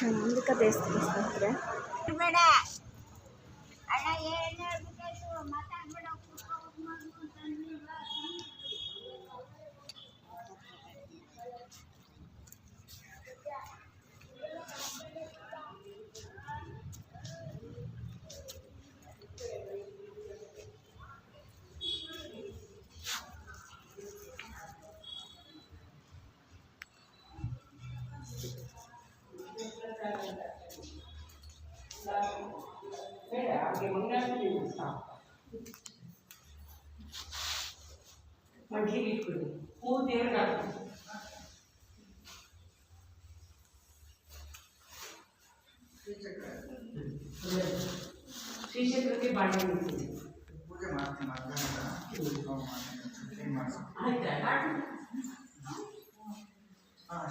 ಷಣ್ಮುಖ ದೇವಸ್ಥಾನ ಸ್ನೇಹಿತರೆ ಬೇಡ. ಅಣ್ಣ ಏನು ಹೇಳ್ಬಿಟ್ಟು ಮಾತಾಡ್ಬೇಡ. ಮಡ್ಲಿಗೆ ಇಟ್ಬಿಡಿ ಹೂ ದೇವ್ರಿಗೆ ಹಾಕ್ಬಿಡಿ ಶ್ರೀಚಕ್ರಕ್ಕೆ ಬಾಳೆ ಇಡ್ತೀನಿ ಪೂಜೆ ಮಾಡ್ತೀನಿ ಮಧ್ಯಾಹ್ನ ನಾವು ಮಾಡ್ತೀನಿ ಕ್ಲೀನ್ ಮಾಡ್ಸಿ ಆಯ್ತಾ ಹಾಂ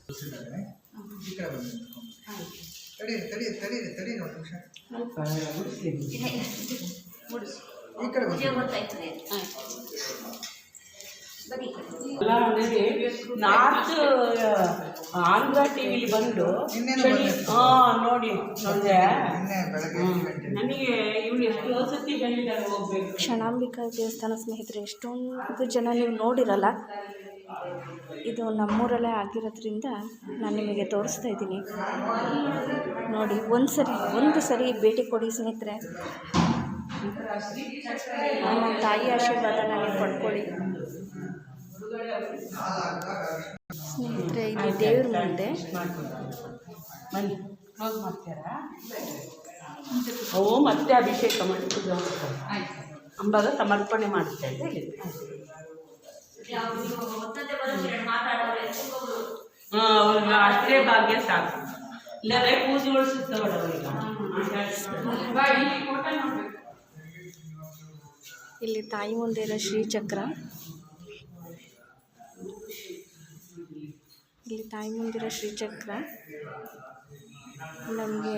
ಕೂರಿಸಿದ್ದಾರೆ ಈ ಕಡೆ ಬಂದು ನಿಂತ್ಕೊಂಡು ತಡೀರಿ ತಡೀರಿ ತಡೀರಿ ತಡೀರಿ ಒಂದು ನಿಮಿಷ ಸ್ವಲ್ಪ ಗುಡಿಸ್ಲಿ. ಈ ಕಡೆ ಬಂದು ಗೊತ್ತಾಯ್ತದೆ ಬರೀ ನನಗೆ ನಾರ್ತ್ ಆಂಧ್ರ ಟಿವಿಲಿ ಬಂದು ನೋಡಿ ನೋಡಿದೆ. ನಿನ್ನೆ ಬೆಳಗ್ಗೆ ನನಗೆ ಇವಳು ಎಷ್ಟೋ ಸತಿ ಹೇಳಿದ್ದಾರೆ ಹೋಗ್ಬೇಕು. ಕ್ಷಣಾಂಬಿಕಾ ದೇವಸ್ಥಾನ ಸ್ನೇಹಿತರೆ ಎಷ್ಟೊಂದು ಜನ ನೀವು ನೋಡಿರಲ್ಲ. ಇದು ನಮ್ಮೂರಲ್ಲೇ ಆಗಿರೋದ್ರಿಂದ ನಾನು ನಿಮಗೆ ತೋರಿಸ್ತಾ ಇದ್ದೀನಿ. ನೋಡಿ ಒಂದು ಸರಿ ಒಂದು ಸರಿ ಭೇಟಿ ಕೊಡಿ ಸ್ನೇಹಿತರೆ. ನಮ್ಮ ತಾಯಿ ಆಶೀರ್ವಾದ ನನಗೆ ಪಡ್ಕೊಳ್ಳಿ. ಸ್ನೇಹಿತರೆ ಇಲ್ಲಿ ದೇವ್ರ ಮುಂದೆ. ಬನ್ನಿ ಕ್ಲೋಸ್ ಮಾಡ್ತೀರಾ? ಓ ಮತ್ತೆ ಅಭಿಷೇಕ ಮಾಡಿ. ಪೂಜೆ ಮಾಡ್ತಾರೆ ಅಂಬಾಗ ಸಮರ್ಪಣೆ ಮಾಡ್ತಾ ಇದ್ದೆ ಇಲ್ಲಿ ಅವ್ರಿಗೆ ಅಷ್ಟೇ ಭಾಗ್ಯ ಸಾಕು. ಇಲ್ಲಾಂದ್ರೆ ಪೂಜೆಗಳು ಸುತ್ತಬೇಡ ಅವ್ರಿಗೆ ಇಲ್ಲಿ ತಾಯಿ ಮುಂದೆ ಇರೋ ಶ್ರೀಚಕ್ರ. ಇಲ್ಲಿ ತಾಯಿ ಮುಂದಿರೋ ಶ್ರೀಚಕ್ರ. ನಮಗೆ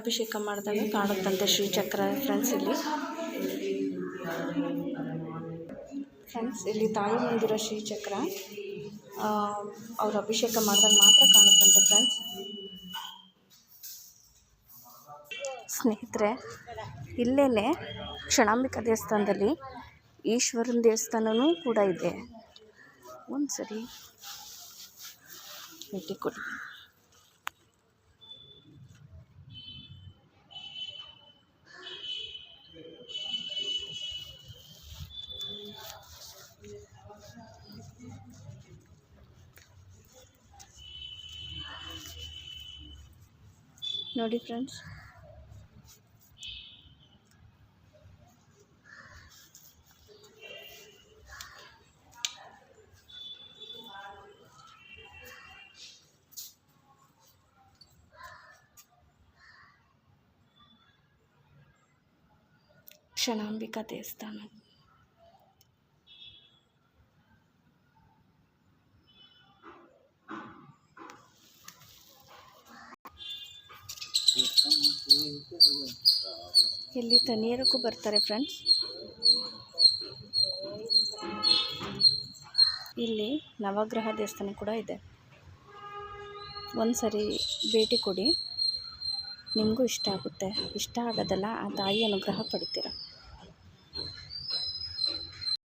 ಅಭಿಷೇಕ ಮಾಡಿದಾಗ ಕಾಣುತ್ತಂತೆ ಶ್ರೀಚಕ್ರ ಫ್ರೆಂಡ್ಸ್ ಇಲ್ಲಿ. ಫ್ರೆಂಡ್ಸ್ ಇಲ್ಲಿ ತಾಯಿ ಮುಂದಿರೋ ಶ್ರೀಚಕ್ರ ಅವ್ರು ಅಭಿಷೇಕ ಮಾಡಿದಾಗ ಮಾತ್ರ ಕಾಣುತ್ತಂತೆ ಫ್ರೆಂಡ್ಸ್ ಸ್ನೇಹಿತರೆ ಇಲ್ಲೇ ಕ್ಷಣಾಂಬಿಕಾ ದೇವಸ್ಥಾನದಲ್ಲಿ ಈಶ್ವರನ ದೇವಸ್ಥಾನವೂ ಕೂಡ ಇದೆ ಒಂದು ಸರಿ ಭೇಟಿ ಕೊಡಿ ನೋಡಿ ಫ್ರೆಂಡ್ಸ್ ಕ್ಷಣಾಂಬಿಕಾ ದೇವಸ್ಥಾನ. ಇಲ್ಲಿ ತನಿಯರಕ್ಕೂ ಬರ್ತಾರೆ ಫ್ರೆಂಡ್ಸ್ ಇಲ್ಲಿ ನವಗ್ರಹ ದೇವಸ್ಥಾನ ಕೂಡ ಇದೆ. ಒಂದು ಸರಿ ಭೇಟಿ ಕೊಡಿ. ನಿಮಗೂ ಇಷ್ಟ ಆಗುತ್ತೆ. ಇಷ್ಟ ಆಗೋದಲ್ಲ, ಆ ತಾಯಿ ಅನುಗ್ರಹ ಪಡಿತೀರ?